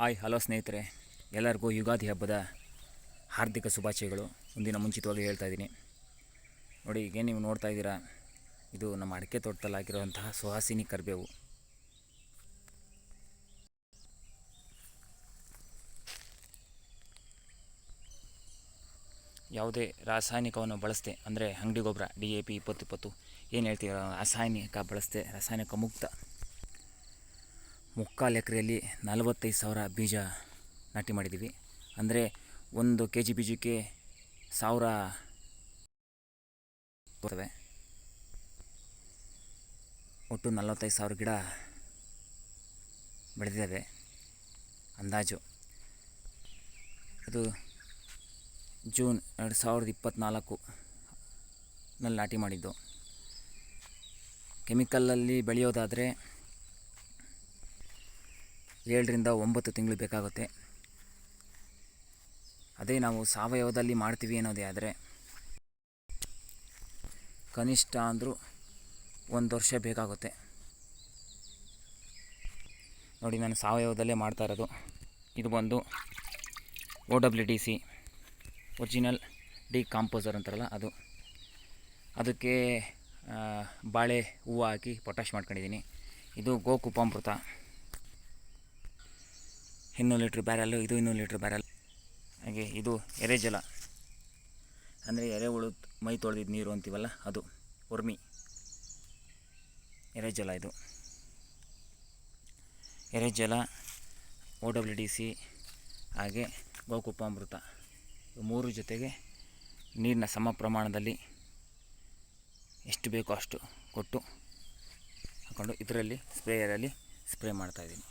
Hi, hello ಸ್ನೇಹಿತರೆ. ಎಲ್ಲರಿಗೂ ಯುಗಾದಿ ಹಬ್ಬದ ಹಾರ್ದಿಕ ಶುಭಾಶಯಗಳು. ಒಂದಿನ ಮುಂಚಿತವಾಗಿ ಹೇಳ್ತಾ ಇದ್ದೀನಿ. ನೋಡಿ, ಈಗ ನೀವು ನೋಡ್ತಾ ಇದ್ದೀರಾ, ಇದು ನಮ್ಮ ಅಡಿಕೆ ತೋಟದಲ್ಲಿ ಹಾಕಿರುವಂತಹ ಸುಹಾಸಿನಿ ಕರ್ಬೇವು. ಯಾವುದೇ ರಾಸಾಯನಿಕವನ್ನು ಬಳಸದೆ, ಅಂದರೆ ಅಂಗಡಿ ಗೊಬ್ಬರ, ಡಿ ಎ ಪಿ ಇಪ್ಪತ್ತು ಇಪ್ಪತ್ತು, ಏನು ಹೇಳ್ತೀವಿ ರಾಸಾಯನಿಕ ಬಳಸದೆ, ರಾಸಾಯನಿಕ ಮುಕ್ತ ಮುಕ್ಕಾಲು ಎಕರೆಯಲ್ಲಿ ನಲವತ್ತೈದು ಸಾವಿರ ಬೀಜ ನಾಟಿ ಮಾಡಿದ್ದೀವಿ. ಅಂದರೆ ಒಂದು ಕೆ ಜಿ ಬೀಜಕ್ಕೆ ಸಾವಿರ ಬರ್ತವೆ ಒಟ್ಟು ನಲವತ್ತೈದು ಸಾವಿರ ಗಿಡ ಬೆಳೆದಿದ್ದಾವೆ. ಅಂದಾಜು. ಅದು ಜೂನ್ ಎರಡು ಸಾವಿರದ ಇಪ್ಪತ್ತ್ನಾಲ್ಕು ನಲ್ಲಿ ನಾಟಿ ಮಾಡಿದ್ದು. ಕೆಮಿಕಲಲ್ಲಿ ಬೆಳೆಯೋದಾದರೆ ಏಳರಿಂದ ಒಂಬತ್ತು ತಿಂಗಳು ಬೇಕಾಗುತ್ತೆ. ಅದೇ ನಾವು ಸಾವಯವದಲ್ಲಿ ಮಾಡ್ತೀವಿ ಅನ್ನೋದೇ ಆದರೆ, ಕನಿಷ್ಠ ಅಂದರೂ ಒಂದು ವರ್ಷ ಬೇಕಾಗುತ್ತೆ. ನೋಡಿ, ನಾನು ಸಾವಯವದಲ್ಲೇ ಮಾಡ್ತಾ ಇರೋದು. ಇದು ಬಂದು O W D C, original D composer ಅಂತಾರಲ್ಲ ಅದು. ಅದಕ್ಕೆ ಬಾಳೆ ಹೂವು ಹಾಕಿ ಪೊಟ್ಯಾಶ್ ಮಾಡ್ಕೊಂಡಿದ್ದೀನಿ. ಇದು ಗೋಕುಪಾಮೃತ. ಇನ್ನೂರು ಲೀಟ್ರ್ ಬ್ಯಾರಲ್ಲು ಇದು ಇನ್ನೂರು ಲೀಟ್ರ್ ಬ್ಯಾರಲ್ ಹಾಗೆ ಇದು ಎರೆಜಲ ಅಂದರೆ ಎರೆಹುಳು ಮೈ ತೊಳೆದಿದ್ದು ನೀರು ಅಂತೀವಲ್ಲ, ಅದು ಉರ್ಮಿ ಎರೆಜಲ ಇದು. ಎರೆಜಲ ಓ ಡಬ್ಲ್ಯೂ ಡಿ ಸಿ ಹಾಗೆ ಗೋಕುಪ್ಪಾಮೃತ ಮೂರು ಜೊತೆಗೆ ನೀರಿನ ಸಮ ಪ್ರಮಾಣದಲ್ಲಿ ಎಷ್ಟು ಬೇಕೋ ಅಷ್ಟು ಕೊಟ್ಟು ಹಾಕ್ಕೊಂಡು ಇದರಲ್ಲಿ ಸ್ಪ್ರೇಯರಲ್ಲಿ ಸ್ಪ್ರೇ ಮಾಡ್ತಾಯಿದ್ದೀನಿ